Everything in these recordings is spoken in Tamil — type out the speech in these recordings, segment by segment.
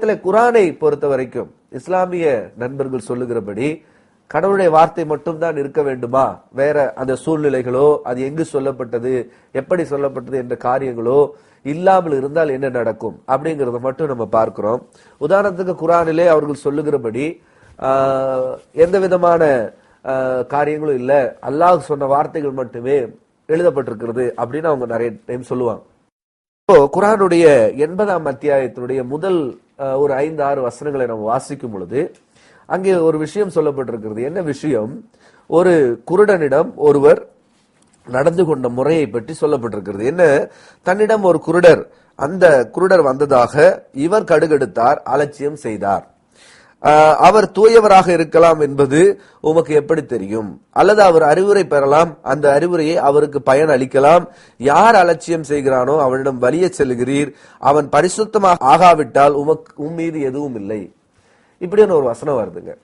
இதுல குரானை பொறுத்த வரைக்கும் இஸ்லாமிய நண்பர்கள் சொல்லுகிறபடி கடவுளுடைய வார்த்தை மட்டும்தான் இருக்க வேண்டுமா? வேற அந்த சூழ்நிலைகளோ அது எங்கு சொல்லப்பட்டது எப்படி சொல்லப்பட்டது என்ற காரியங்களோ இல்லாமல் இருந்தால் என்ன நடக்கும்? அப்படிங்கறத மட்டும் நம்ம பார்க்கிறோம். உதாரணத்துக்கு குரானிலே அவர்கள் சொல்லுகிறபடி எந்த விதமான காரியங்களும் இல்ல. அல்லாஹ் சொன்ன வார்த்தைகள் மட்டுமே எழுதப்பட்டிருக்கிறது அப்படின்னு அவங்க நிறைய டைம் சொல்லுவாங்க. இப்போ குரானுடைய எண்பதாம் அத்தியாயத்தினுடைய முதல் ஒரு ஐந்து ஆறு வசனங்களை நம்ம வாசிக்கும் பொழுது அங்கே ஒரு விஷயம் சொல்லப்பட்டிருக்கிறது. என்ன விஷயம்? ஒரு குருடனிடம் ஒருவர் நடந்து கொண்ட முறையை பற்றி சொல்லப்பட்டிருக்கிறது. என்ன? தன்னிடம் ஒரு குருடர் அந்த குருடர் வந்ததாக இவர் கடுகெடுத்தார் அலட்சியம் செய்தார். அவர் தூயவராக இருக்கலாம் என்பது உமக்கு எப்படி தெரியும்? அல்லது அவர் அறிவுரை பெறலாம்? அந்த அறிவுரையை அவருக்கு பயன் அளிக்கலாம். யார் அலட்சியம் செய்கிறானோ அவனிடம் வலிய செல்கிறீர். அவன் பரிசுத்தமாக ஆகாவிட்டால் உமக்கு உம் மீது எதுவும் இல்லை. இப்படின்னு ஒரு வசனம் வருதுங்க.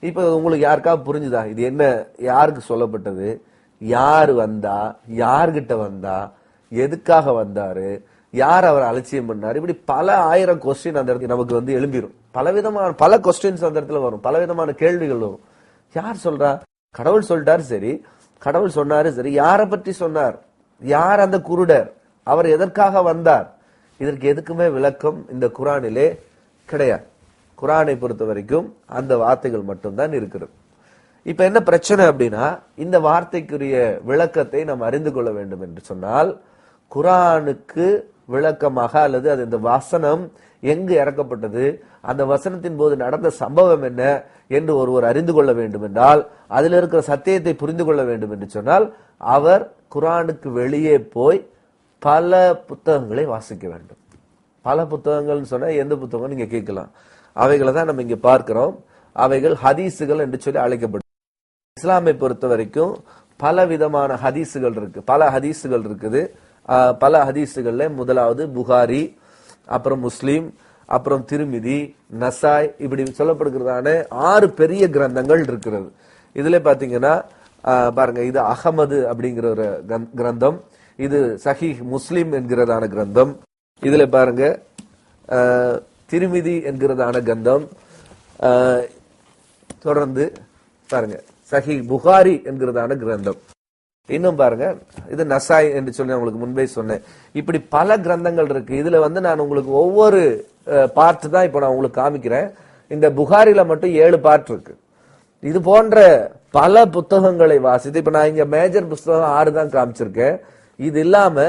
இப்ப உங்களுக்கு யாருக்கா புரிஞ்சுதா? இது என்ன யாருக்கு சொல்லப்பட்டது? யார் வந்தா? யார்கிட்ட வந்தா? எதுக்காக வந்தாரு? யார் அவர் அலட்சியம் பண்ணார்? இப்படி பல ஆயிரம் கொஸ்டின் அந்த இடத்துல நமக்கு வந்து எழும்பிடும் பலவிதமான பல கொஸ்டின்ஸ் அந்த இடத்துல வரும். பலவிதமான கேள்விகள் வரும். யார் சொல்றா? கடவுள் சொல்லிட்டாரு சரி. கடவுள் சொன்னாரு சரி. யாரை பற்றி சொன்னார்? யார் அந்த குருடர்? அவர் எதற்காக வந்தார்? இதற்கு எதுக்குமே விளக்கம் இந்த குரானிலே கிடையாது. குரானை பொறுத்த வரைக்கும் அந்த வார்த்தைகள் மட்டும்தான் இருக்கிறது. இப்ப என்ன பிரச்சனை அப்படின்னா இந்த வார்த்தைக்குரிய விளக்கத்தை நாம் அறிந்து கொள்ள வேண்டும் என்று சொன்னால் குரானுக்கு விளக்கமாக அல்லது அது இந்த வசனம் எங்கு இறக்கப்பட்டது அந்த வசனத்தின் போது நடந்த சம்பவம் என்ன என்று ஒருவர் அறிந்து கொள்ள வேண்டும் என்றால் அதில் இருக்கிற சத்தியத்தை புரிந்து கொள்ள வேண்டும் என்று சொன்னால் அவர் குரானுக்கு வெளியே போய் பல புத்தகங்களை வாசிக்க வேண்டும். பல புத்தகங்கள்னு சொன்னால் எந்த புத்தகம் நீங்கள் கேட்கலாம். அவைகளை தான் நம்ம இங்கே பார்க்கிறோம். அவைகள் ஹதீஸுகள் என்று சொல்லி அழைக்கப்படும். இஸ்லாமை பொறுத்த வரைக்கும் பல விதமான ஹதீஸுகள் இருக்கு. பல ஹதீஸுகள் இருக்குது. பல ஹதீஸுகளில் முதலாவது புகாரி அப்புறம் முஸ்லீம் அப்புறம் திருமிதி நசாய் இப்படி சொல்லப்படுகிறதான ஆறு பெரிய கிரந்தங்கள் இருக்கிறது. இதுல பாத்தீங்கன்னா பாருங்க இது அகமது அப்படிங்கிற ஒரு கிரந்- கிரந்தம் இது சஹீஹ் முஸ்லீம் என்கிறதான கிரந்தம் இதுல பாருங்க திருமிதி என்கிறதான கிரந்தம் தொடர்ந்து பாருங்க சஹி புகாரி என்கிறதான கிரந்தம். இன்னும் பாருங்க இது நசாய் என்று சொல்லி உங்களுக்கு முன்பே சொன்னேன். இப்படி பல கிரந்தங்கள் இருக்கு. இதுல வந்து நான் உங்களுக்கு ஒவ்வொரு பார்ட் தான் இப்போ நான் உங்களுக்கு காமிக்கிறேன். இந்த புகாரில மட்டும் ஏழு பார்ட் இருக்கு. இது போன்ற பல புத்தகங்களை வாசித்து இப்ப நான் இங்க மேஜர் புத்தகம் ஆறு தான் காமிச்சிருக்கேன். இது இல்லாம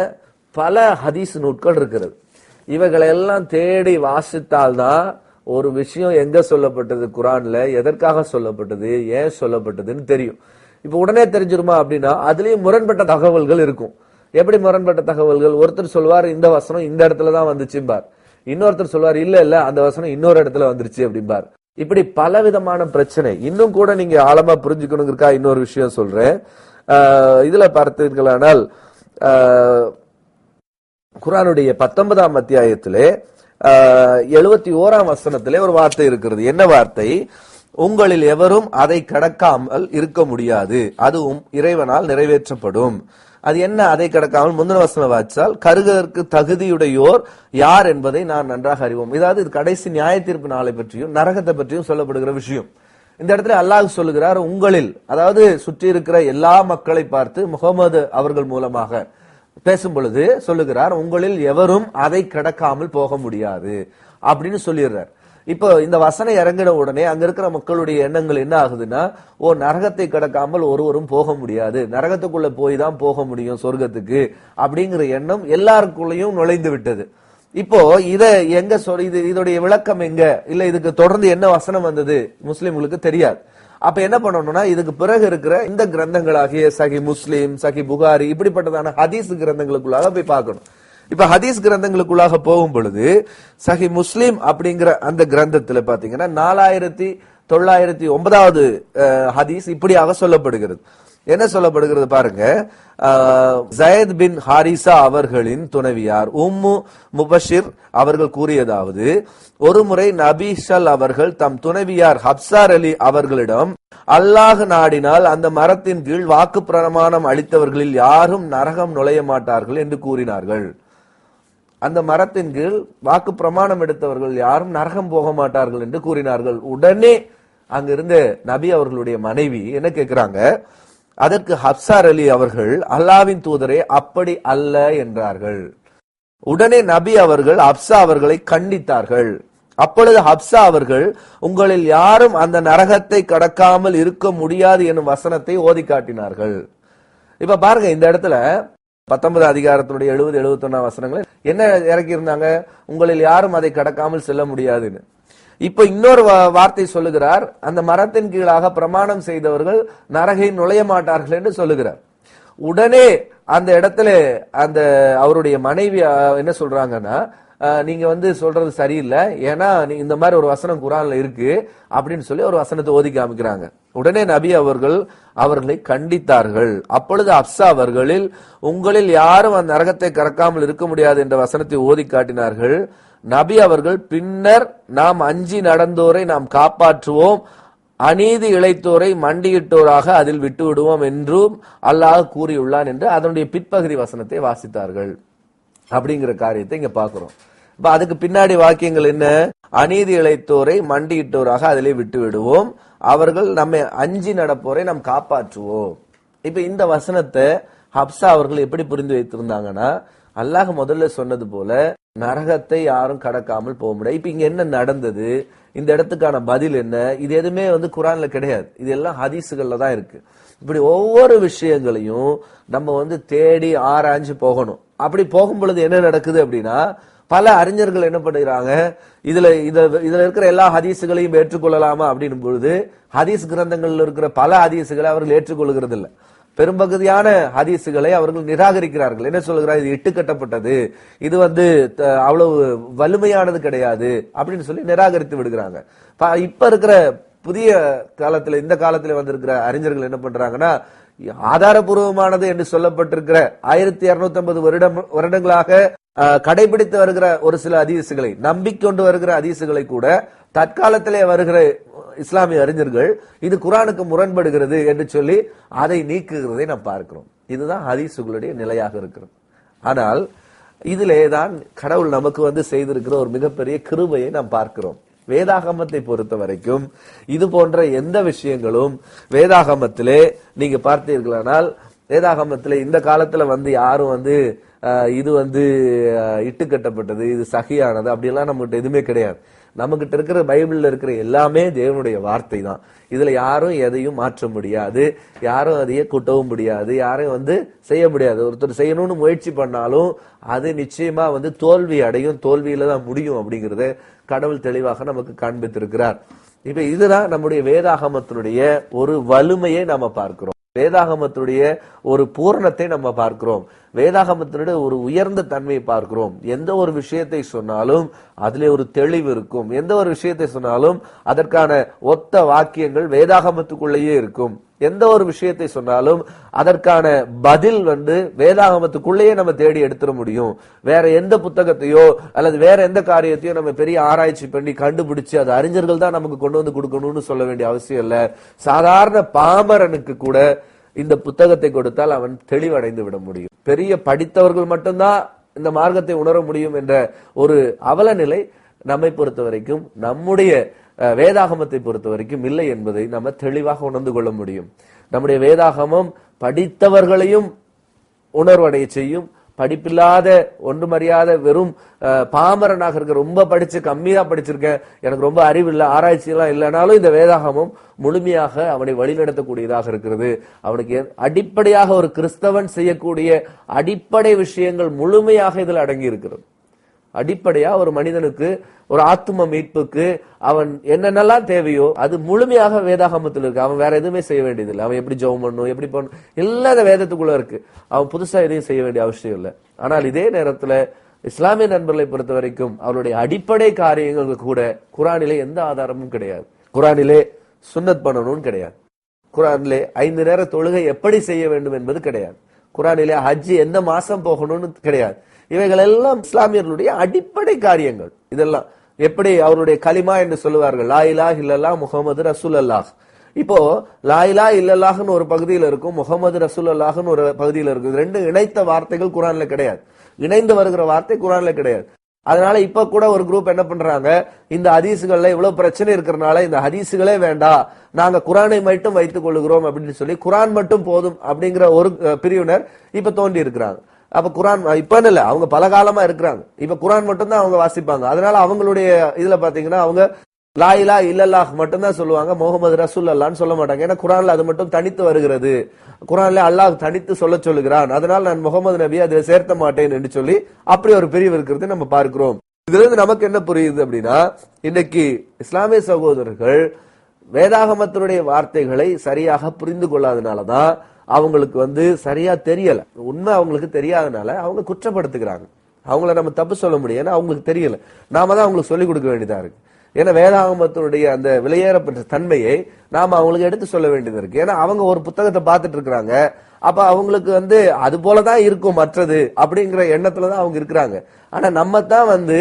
பல ஹதீஸ் நூட்கள் இருக்கிறது. இவைகளை எல்லாம் தேடி வாசித்தால்தான் ஒரு விஷயம் எங்க சொல்லப்பட்டது குரான்ல எதற்காக சொல்லப்பட்டது ஏன் சொல்லப்பட்டதுன்னு தெரியும். இப்போ உடனே தெரிஞ்சிருமா அப்படின்னா அதுலேயும் முரண்பட்ட தகவல்கள் இருக்கும். எப்படி முரண்பட்ட தகவல்கள்? ஒருத்தர் சொல்வார் இந்த வசனம் இந்த இடத்துல தான் வந்துச்சும்பார். இன்னொருத்தர் சொல்வார் இல்ல இல்ல அந்த வசனம் இன்னொரு இடத்துல வந்துருச்சு அப்படிம்பார். இப்படி பல விதமான பிரச்சனை. இன்னும் கூட நீங்க ஆழமா புரிஞ்சுக்கணுங்கிறக்கா இன்னொரு விஷயம் சொல்றேன். இதுல பார்த்தீர்களானால் குரானுடைய பத்தொன்பதாம் அத்தியாயத்திலே எழுபத்தி ஓராம் வசனத்திலே ஒரு வார்த்தை இருக்கிறது. என்ன வார்த்தை? உங்களில் எவரும் அதை கடக்காமல் இருக்க முடியாது. அதுவும் இறைவனால் நிறைவேற்றப்படும். அது என்ன அதை கடக்காமல்? முந்தின வசனம் வாய்ச்சால் கருகதற்கு தகுதியுடையோர் யார் என்பதை நான் நன்றாக அறிவோம். இதாவது இது கடைசி நியாய தீர்ப்பு நாளை பற்றியும் நரகத்தை பற்றியும் சொல்லப்படுகிற விஷயம். இந்த இடத்துல அல்லாஹ் சொல்லுகிறார் உங்களில் அதாவது சுற்றி இருக்கிற எல்லா மக்களை பார்த்து முகமது அவர்கள் மூலமாக பேசும் பொழுது சொல்லுகிறார் உங்களில் எவரும் அதை கடக்காமல் போக முடியாது. அப்படின்னு சொல்லிடுறார். இப்போ இந்த வசனம் இறங்கின உடனே அங்க இருக்கிற மக்களுடைய எண்ணங்கள் என்ன ஆகுதுன்னா ஓ நரகத்தை கடக்காமல் ஒருவரும் போக முடியாது. நரகத்துக்குள்ள போய் தான் போக முடியும் சொர்க்கத்துக்கு அப்படிங்கிற எண்ணம் எல்லாருக்குள்ளயும் நுழைந்து விட்டது. இப்போ இத எங்க சொல் இது இதோடைய விளக்கம் எங்க? இல்ல இதுக்கு தொடர்ந்து என்ன வசனம் வந்தது? முஸ்லிம்களுக்கு தெரியாது. அப்ப என்ன பண்ணணும்னா இதுக்கு பிறகு இருக்கிற இந்த கிரந்தங்களாகிய சகி முஸ்லீம் சகி புகாரி இப்படிப்பட்டதான ஹதீஸ் கிரந்தங்களுக்குள்ளாக போய் பார்க்கணும். இப்ப ஹதீஸ் கிரந்தங்களுக்குள்ளாக போகும் பொழுது சஹி முஸ்லீம் அப்படிங்கிற அந்த கிரந்தத்துல பாத்தீங்கன்னா நாலாயிரத்தி தொள்ளாயிரத்தி ஒன்பதாவது ஹதீஸ் இப்படியாக சொல்லப்படுகிறது. என்ன சொல்லப்படுகிறது பாருங்க? ஜயத் பின் ஹாரிசா அவர்களின் துணைவியார் உம்மு முபஷிர் அவர்கள் கூறியதாவது ஒருமுறை நபீஷல் அவர்கள் தம் துணைவியார் ஹப்சார் அலி அவர்களிடம் அல்லாஹ் நாடினால் அந்த மரத்தின் கீழ் வாக்கு பிரமாணம் அளித்தவர்களில் யாரும் நரகம் நுழைய மாட்டார்கள் என்று கூறினார்கள். அந்த மரத்தின் கீழ் வாக்கு பிரமாணம் எடுத்தவர்கள் யாரும் நரகம் போக மாட்டார்கள் என்று கூறினார்கள். உடனே அங்கிருந்த நபி அவர்களுடைய மனைவி என்ன கேட்கிறாங்க? அதற்கு ஹப்சார் அலி அவர்கள் அல்லாவின் தூதரே அப்படி அல்ல என்றார்கள். உடனே நபி அவர்கள் ஹப்சா அவர்களை கண்டித்தார்கள். அப்பொழுது ஹப்சா அவர்கள் உங்களில் யாரும் அந்த நரகத்தை கடக்காமல் இருக்க முடியாது எனும் வசனத்தை ஓதி காட்டினார்கள் இப்ப பாருங்க இந்த இடத்துல பத்தொன்பது அதிகாரத்தினுடைய எழுபது எழுபத்தி வசனங்களை என்ன இறக்கி இருந்தாங்க உங்களில் யாரும் அதை கடக்காமல் செல்ல முடியாதுன்னு. இப்ப இன்னொரு வார்த்தை சொல்லுகிறார். அந்த மரத்தின் கீழாக பிரமாணம் செய்தவர்கள் நரகை நுழைய மாட்டார்கள் என்று சொல்லுகிறார். உடனே அந்த இடத்துல அந்த அவருடைய மனைவி என்ன சொல்றாங்கன்னா நீங்க வந்து சொல்றது சரியில்லை. ஏன்னா நீ இந்த மாதிரி ஒரு வசனம் குரான்ல இருக்கு அப்படின்னு சொல்லி ஒரு வசனத்தை ஓதி காமிக்கிறாங்க. உடனே நபி அவர்கள் அவர்களை கண்டித்தார்கள். அப்பொழுது அப்சா அவர்களில் உங்களில் யாரும் அந்த நரகத்தை கறக்காமல் இருக்க முடியாது என்ற வசனத்தை ஓதி காட்டினார்கள். நபி அவர்கள் பின்னர் நாம் அஞ்சி நடந்தோரை நாம் காப்பாற்றுவோம். அநீதி இழைத்தோரை மண்டியிட்டோராக அதில் விட்டு விடுவோம் என்றும் அல்லாஹ் கூறியுள்ளான் என்று அதனுடைய பிற்பகுதி வசனத்தை வாசித்தார்கள். அப்படிங்கிற காரியத்தை இங்க பாக்குறோம் இப்ப அதுக்கு பின்னாடி வாக்கியங்கள் என்ன? அநீதி இழைத்தோரை மண்டியிட்டோராக அதிலே விட்டு விடுவோம் அவர்கள் நம்மை அஞ்சி நடப்போரை நாம் காப்பாற்றுவோம். இப்ப இந்த வசனத்தை ஹப்சா அவர்கள் எப்படி புரிந்து வைத்திருந்தாங்கன்னா அல்லாஹ் முதல்ல சொன்னது போல நரகத்தை யாரும் கடக்காமல் போக முடியாது. இப்ப இங்க என்ன நடந்தது? இந்த இடத்துக்கான பதில் என்ன? இது எதுவுமே வந்து குரான்ல கிடையாது. இது எல்லாம் ஹதீஸுகள்ல தான் இருக்கு. இப்படி ஒவ்வொரு விஷயங்களையும் நம்ம வந்து தேடி ஆராய்ஞ்சு போகணும். அப்படி போகும் பொழுது என்ன நடக்குது அப்படின்னா பல அறிஞர்கள் என்ன பண்ணுறாங்க இதுல இதுல இருக்கிற எல்லா ஹதீஸுகளையும் ஏற்றுக்கொள்ளலாமா அப்படின்னும் பொழுது ஹதீஸ் கிரந்தங்களில் இருக்கிற பல ஹதீஸுகளை அவர்கள் ஏற்றுக்கொள்கிறது இல்லை பெரும்பகுதியான ஹதீஸுகளை அவர்கள் நிராகரிக்கிறார்கள். என்ன சொல்கிறார்? இது இட்டு கட்டப்பட்டது. இது வந்து த- அவ்வளவு வலிமையானது கிடையாது அப்படின்னு சொல்லி நிராகரித்து விடுகிறாங்க. ப- இப்ப இருக்கிற புதிய காலத்துல இந்த காலத்துல வந்திருக்கிற அறிஞர்கள் என்ன பண்றாங்கன்னா ஆதாரபூர்வமானது என்று சொல்லப்பட்டிருக்கிற ஆயிரத்தி இருநூத்தி ஐம்பது வருடம் வருடங்களாக அஹ், கடைபிடித்து வருகிற ஒரு சில அதிசுகளை நம்பிக்கொண்டு வருகிற அதிசுகளை கூட தற்காலத்திலே வருகிற இஸ்லாமிய அறிஞர்கள் இது குரானுக்கு முரண்படுகிறது என்று சொல்லி அதை நீக்குகிறதை நாம் பார்க்கிறோம். இதுதான் ஹதீசுகளுடைய நிலையாக இருக்கிறது. ஆனால் இதிலே தான் கடவுள் நமக்கு வந்து செய்திருக்கிற ஒரு மிகப்பெரிய கிருபையை நாம் பார்க்கிறோம். வேதாகமத்தை பொறுத்த வரைக்கும் இது போன்ற எந்த விஷயங்களும் வேதாகமத்திலே நீங்க பார்த்தீர்களானால் வேதாகமத்திலே இந்த காலத்துல வந்து யாரும் வந்து அஹ், இது வந்து அஹ், இட்டு கட்டப்பட்டது இது சகியானது அப்படிலாம் நம்மகிட்ட எதுவுமே கிடையாது. நம்மகிட்ட இருக்கிற பைபிளில் இருக்கிற எல்லாமே தேவனுடைய வார்த்தை தான் இதுல யாரும் எதையும் மாற்ற முடியாது. யாரும் அதையே கூட்டவும் முடியாது. யாரும் வந்து செய்ய முடியாது. ஒருத்தர் செய்யணும்னு முயற்சி பண்ணாலும் அது நிச்சயமா வந்து தோல்வி அடையும். தோல்வியில தான் முடியும் அப்படிங்கறத கடவுள் தெளிவாக நமக்கு காண்பித்திருக்கிறார். இப்ப இதுதான் நம்முடைய வேதாகமத்தினுடைய ஒரு வலிமையை நாம பார்க்கிறோம். வேதாகமத்துடைய ஒரு பூரணத்தை நம்ம பார்க்கிறோம். வேதாகமத்தினுடைய ஒரு உயர்ந்த தன்மையை பார்க்கிறோம். எந்த ஒரு விஷயத்தை சொன்னாலும் அதிலே ஒரு தெளிவு இருக்கும். எந்த ஒரு விஷயத்தை சொன்னாலும் அதற்கான ஒத்த வாக்கியங்கள் வேதாகமத்துக்குள்ளேயே இருக்கும். எந்த ஒரு விஷயத்தை சொன்னாலும் அதற்கான பதில் வந்து வேதாகமத்துக்குள்ளேயே நம்ம தேடி எடுத்துட முடியும். வேற எந்த புத்தகத்தையோ அல்லது வேற எந்த காரியத்தையோ நம்ம பெரிய ஆராய்ச்சி பண்ணி கண்டுபிடிச்சு அது அறிஞர்கள் தான் நமக்கு கொண்டு வந்து கொடுக்கணும்னு சொல்ல வேண்டிய அவசியம் இல்லை. சாதாரண பாமரனுக்கு கூட இந்த புத்தகத்தை கொடுத்தால் அவன் தெளிவடைந்து விட முடியும். பெரிய படித்தவர்கள் மட்டும்தான் இந்த மார்க்கத்தை உணர முடியும் என்ற ஒரு அவல நிலை நம்மை பொறுத்த வரைக்கும் நம்முடைய அஹ், வேதாகமத்தை பொறுத்த வரைக்கும் இல்லை என்பதை நம்ம தெளிவாக உணர்ந்து கொள்ள முடியும். நம்முடைய வேதாகமம் படித்தவர்களையும் உணர்வடைய செய்யும் படிப்பில்லாத ஒன்றுமறியாத வெறும் பாமரனாக இருக்க ரொம்ப படிச்சு கம்மியா படிச்சிருக்கேன் எனக்கு ரொம்ப அறிவு இல்லை ஆராய்ச்சி எல்லாம் இல்லைனாலும் இந்த வேதாகமம் முழுமையாக அவனை வழிநடத்தக்கூடியதாக இருக்கிறது. அவனுக்கு அடிப்படையாக ஒரு கிறிஸ்தவன் செய்யக்கூடிய அடிப்படை விஷயங்கள் முழுமையாக இதில் அடங்கி இருக்கிறது அடிப்படையா ஒரு மனிதனுக்கு ஒரு ஆத்தும மீட்புக்கு அவன் என்னென்னலாம் தேவையோ அது முழுமையாக வேதாகமத்தில் இருக்கு. அவன் வேற எதுவுமே செய்ய வேண்டியதில்லை. அவன் எப்படி ஜெபம் பண்ணணும் எப்படி பண்ணணும் இல்லாத வேதத்துக்குள்ள இருக்கு. அவன் புதுசா எதையும் செய்ய வேண்டிய அவசியம் இல்லை. ஆனால் இதே நேரத்துல இஸ்லாமிய நண்பர்களை பொறுத்த வரைக்கும் அவருடைய அடிப்படை காரியங்களுக்கு கூட குரானிலே எந்த ஆதாரமும் கிடையாது. குரானிலே சுன்னத் பண்ணணும்னு கிடையாது. குரானிலே ஐந்து நேர தொழுகை எப்படி செய்ய வேண்டும் என்பது கிடையாது. குரானிலே ஹஜ் எந்த மாசம் போகணும்னு கிடையாது. இவைகள் எல்லாம் இஸ்லாமியர்களுடைய அடிப்படை காரியங்கள். இதெல்லாம் எப்படி அவருடைய கலிமா என்று சொல்லுவார்கள்? லாயிலா இல்லல்லா முகமது ரசூல் அல்லாஹ் இப்போ லாயிலா இல்லல்லாஹ்னு ஒரு பகுதியில் இருக்கும் முகமது ரசூல் அல்லாஹ்னு ஒரு பகுதியில் இருக்கும். இது ரெண்டு இணைத்த வார்த்தைகள் குரான்ல கிடையாது. இணைந்து வருகிற வார்த்தை குரான்ல கிடையாது. அதனால இப்ப கூட ஒரு குரூப் என்ன பண்றாங்க? இந்த ஹதீசுகள்ல இவ்வளவு பிரச்சனை இருக்கிறனால இந்த ஹதீசுகளே வேண்டாம். நாங்க குரானை மட்டும் வைத்துக் கொள்ளுகிறோம் அப்படின்னு சொல்லி குரான் மட்டும் போதும் அப்படிங்கிற ஒரு பிரிவினர் இப்ப தோண்டி இருக்கிறாங்க. அப்ப குரான் இப்பன்னு இல்ல அவங்க பல காலமா இருக்கிறாங்க. இப்ப குரான் மட்டும் தான் அவங்க வாசிப்பாங்க. அதனால அவங்களுடைய இதுல பாத்தீங்கன்னா அவங்க லா இல்லல்லாஹ் மட்டும்தான் சொல்லுவாங்க முகமது ரசூல் அல்லான்னு சொல்ல மாட்டாங்க. ஏன்னா குரான்ல அது மட்டும் தனித்து வருகிறது. குரான்ல அல்லாஹ் தனித்து சொல்ல சொல்லுகிறான். அதனால் நான் முகமது நபி அதை சேர்த்த மாட்டேன் என்று சொல்லி அப்படி ஒரு பிரிவு இருக்கிறது நம்ம பார்க்கிறோம். இதுல இருந்து நமக்கு என்ன புரியுது அப்படின்னா இன்னைக்கு இஸ்லாமிய சகோதரர்கள் வேதாகமத்தினுடைய வார்த்தைகளை சரியாக புரிந்து கொள்ளாதனாலதான் அவங்களுக்கு வந்து சரியா தெரியல. உண்மை அவங்களுக்கு தெரியாதனால அவங்க குற்றப்படுத்துகிறாங்க. அவங்கள நம்ம தப்பு சொல்ல முடியும் அவங்களுக்கு தெரியல. நாம தான் அவங்களுக்கு சொல்லிக் கொடுக்க வேண்டியதா இருக்கு. ஏன்னா வேதாகமத்தினுடைய அந்த விலையேறப்பட்ட தன்மையை நாம அவங்களுக்கு எடுத்து சொல்ல வேண்டியது இருக்கு. ஏன்னா அவங்க ஒரு புத்தகத்தை பார்த்துட்டு இருக்கிறாங்க. அப்ப அவங்களுக்கு வந்து அது போலதான் இருக்கும் மற்றது அப்படிங்கிற எண்ணத்துல தான் அவங்க இருக்கிறாங்க. ஆனா நம்ம தான் வந்து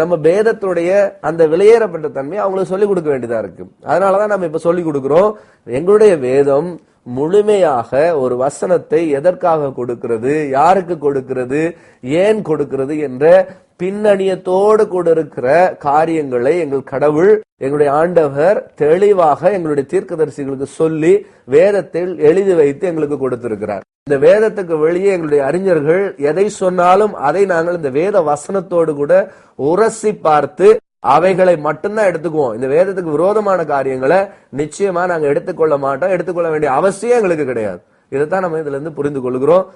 நம்ம பேதத்துடைய அந்த விலையேறப்பட்ட தன்மையை அவங்களுக்கு சொல்லிக் கொடுக்க வேண்டியதா இருக்கு. அதனாலதான் நம்ம இப்ப சொல்லிக் கொடுக்கிறோம் எங்களுடைய வேதம் முழுமையாக ஒரு வசனத்தை எதற்காக கொடுக்கிறது யாருக்கு கொடுக்கிறது ஏன் கொடுக்கிறது என்ற பின்னணியத்தோடு கூட இருக்கிற காரியங்களை எங்கள் கடவுள் எங்களுடைய ஆண்டவர் தெளிவாக எங்களுடைய தீர்க்கதரிசிகளுக்கு சொல்லி வேதத்தில் எழுதி வைத்து எங்களுக்கு கொடுத்திருக்கிறார். இந்த வேதத்துக்கு வெளியே எங்களுடைய அறிஞர்கள் எதை சொன்னாலும் அதை நாங்கள் இந்த வேத வசனத்தோடு கூட உரசி பார்த்து அவைகளை மட்டும்தான் எடுத்துக்குவோம். இந்த வேதத்துக்கு விரோதமான காரியங்களை நிச்சயமா நாங்க எடுத்துக்கொள்ள மாட்டோம். எடுத்துக்கொள்ள வேண்டிய அவசியம் எங்களுக்கு கிடையாது. இதைத்தான் நம்ம இதுல இருந்து புரிந்து கொள்கிறோம்.